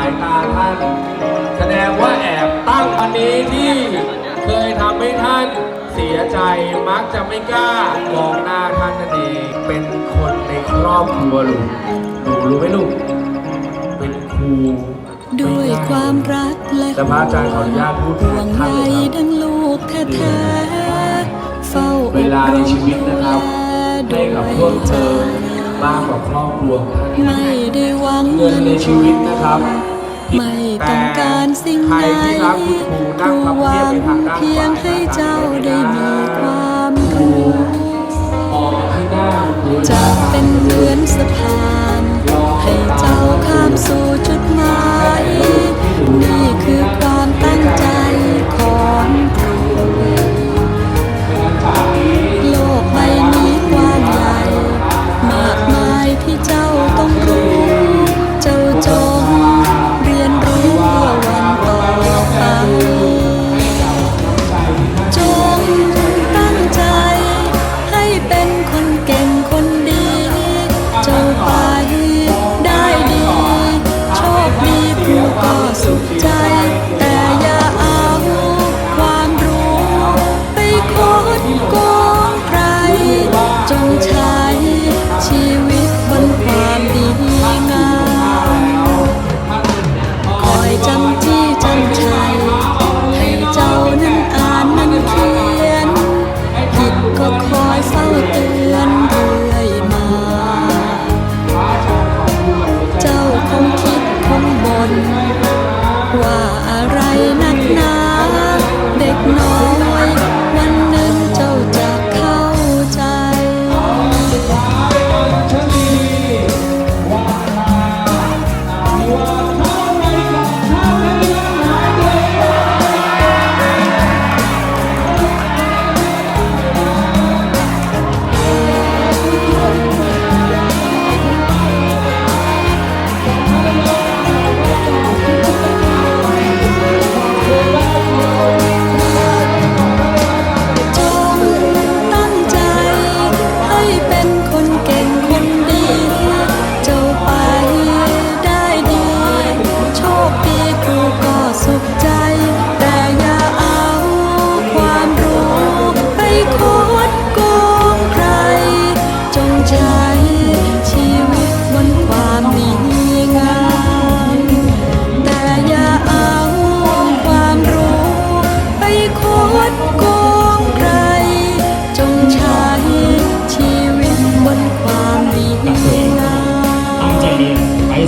ายตาท่าน แสดงว่าแอบตั้งวันนี้ที่เคยทำให้ท่านเสียใจมักจะไม่กล้ามองหน้าท่านนั่นเองเป็นคนในครอบครัวลูกหนูรู้ไหมลูกเป็นครูด้วยความรักและแต่พระอาจารย์ขออนุญาตพูดแทห่วนงท่านใยเลยครับดังลูกแท้ๆเฝ้าเวลาในชีวิตนะครับดูให้แลกับพด้ววกยเธใจอ มากกว่าครอบครัวของท่านไม่ได้หวังเงินในชีวิตนะครับ ไม่ต้องการสิ่งใครใดที่รักคุณครูนั่งพับหเพียวับงไปทางด้านขวาเพียงให้เจ้าได้มีความรู้มองที่หน้าคุณครูจะเป็นเหมือนสะพาน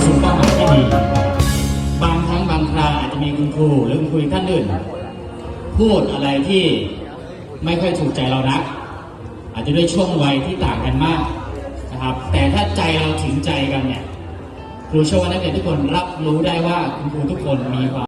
สู่เป้าหมายที่ดี บางครั้งบางคราอาจจะมีคุณครูหรือคุณครูท่านอื่น พูดอะไรที่ไม่ค่อยถูกใจเรานัก อาจจะด้วยช่วงวัยที่ต่างกันมากนะครับ แต่ถ้าใจเราถึงใจกันเนี่ยครูเชื่อว่านักเรียนทุกคนรับรู้ได้ว่าคุณครูทุกคนมีความ